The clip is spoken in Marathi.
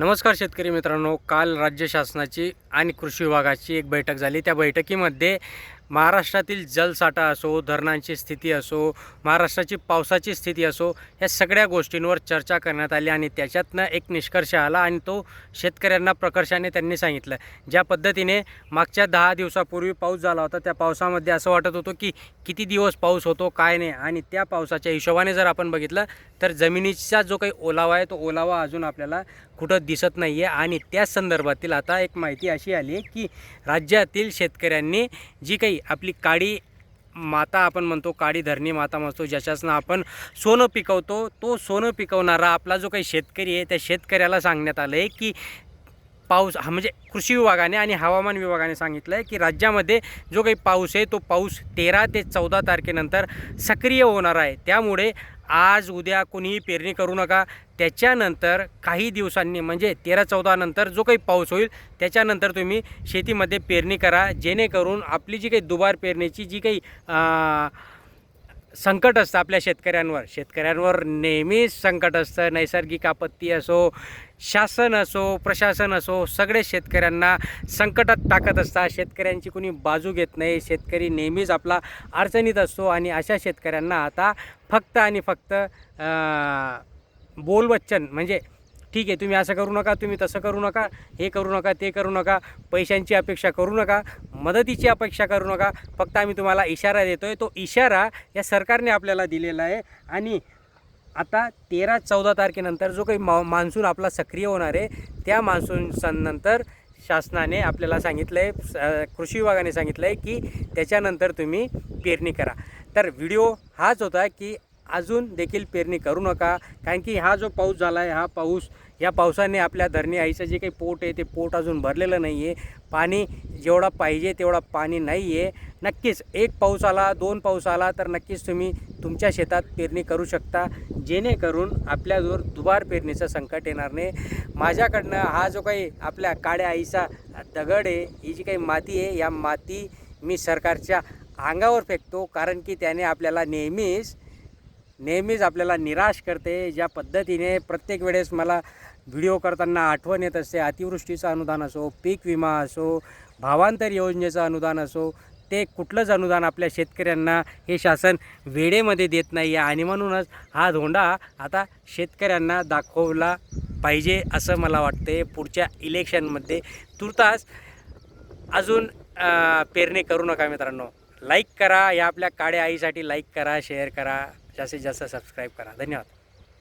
नमस्कार शेतकरी मित्रांनो. काल राज्य शासनाची आणि कृषी विभागाची एक बैठक झाली. त्या बैठकीमध्ये महाराष्ट्रातील जलसाठा असो धरणांची स्थिती असो महाराष्ट्राची पावसाची स्थिती असो या सगळ्या गोष्टींवर चर्चा करण्यात आली आणि त्याच्यातनं एक निष्कर्ष आला आणि तो शेतकऱ्यांना प्रकर्षाने त्यांनी सांगितलं. ज्या पद्धतीने मागच्या दहा दिवसापूर्वी पाऊस झाला होता त्या पावसामध्ये असं वाटत होतं की किती दिवस पाऊस होतो काय नाही आणि त्या पावसाच्या हिशोबाने जर आपण बघितलं तर जमिनीचा जो काही ओलावा आहे तो ओलावा अजून आपल्याला कुठं दिसत नाही आहे आणि त्या संदर्भातील आता एक माहिती अशी आली आहे की राज्यातील शेतकऱ्यांनी जी काही आपली काळी माता आपण म्हणतो काळी धरणी माता म्हणतो ज्याच्यासनं आपण सोनं पिकवतो तो सोनं पिकवणारा आपला जो काही शेतकरी आहे त्या शेतकऱ्याला सांगण्यात आलं आहे की पाऊस हा म्हणजे कृषी विभागाने आणि हवामान विभागाने सांगितलं आहे की राज्यामध्ये जो काही पाऊस आहे तो पाऊस तेरा ते चौदा तारखेनंतर सक्रिय होणार आहे. त्यामुळे आज उद्या कुणीही पेरणी करू नका. त्याच्यानंतर काही दिवसांनी म्हणजे तेरा चौदानंतर जो काही पाऊस होईल त्याच्यानंतर तुम्ही शेतीमध्ये पेरणी करा. जेणेकरून आपली जी काही दुबार पेरणीची जी काही संकट असतं आपल्या शेतकऱ्यांवर. शेतकऱ्यांवर नेहमीच संकट असतं. नैसर्गिक आपत्ती असो शासन असो प्रशासन असो सगळे शेतकऱ्यांना संकटात टाकत असतात. शेतकऱ्यांची कुणी बाजू घेत नाही. शेतकरी नेहमीच आपला अडचणीत असतो आणि अशा शेतकऱ्यांना आता फक्त आणि फक्त बोलवच्चन म्हणजे ठीक आहे तुम्ही असं करू नका तुम्ही तसं करू नका हे करू नका ते करू नका पैशांची अपेक्षा करू नका मदतीची अपेक्षा करू नका. फक्त आम्ही तुम्हाला इशारा देतो आहे तो इशारा या सरकारने आपल्याला दिलेला आहे. आणि आता तेरा चौदा तारखेनंतर जो काही मा मान्सून आपला सक्रिय होणार आहे त्या मान्सूनसनंतर शासनाने आपल्याला सांगितलं आहे कृषी विभागाने सांगितलं आहे की त्याच्यानंतर तुम्ही पेरणी करा. तर व्हिडिओ हाच होता की अजून देखील पेरणी करू नका. कारण की हा जो पाऊस झाला आहे हा पाऊस या पावसाने आपल्या धरणी आईचं जे काही पोट आहे ते पोट अजून भरलेलं नाही आहे पाणी जेवढा पाहिजे तेवढा पाणी नाही आहे नक्कीच एक पाऊस आला दोन पाऊस आला तर नक्कीच तुम्ही तुमच्या शेतात पेरणी करू शकता. जेणेकरून आपल्याजवळ दुबार पेरणीचं संकट येणार नाही. माझ्याकडनं हा जो काही आपल्या काळ्या आईचा दगड आहे ही जी काही माती आहे या माती मी सरकारच्या अंगावर फेकतो. कारण की त्याने आपल्याला नेहमीच नेहमीच आपल्याला निराश करते ज्या पद्धतीने प्रत्येक वेळेस मला व्हिडिओ करताना आठवण येत असते. अतिवृष्टीचं अनुदान असो पीक विमा असो भावांतर योजनेचं अनुदान असो ते कुठलंच अनुदान आपल्या शेतकऱ्यांना हे शासन वेळेमध्ये देत नाही आहे आणि म्हणूनच हा धोंडा आता शेतकऱ्यांना दाखवला पाहिजे असं मला वाटते पुढच्या इलेक्शनमध्ये तुर्तास अजून पेरणी करू नका मित्रांनो. लाईक करा या आपल्या काळ्या आईसाठी लाईक करा शेअर करा. जास्तीत जास्त सबस्क्राईब करा. धन्यवाद.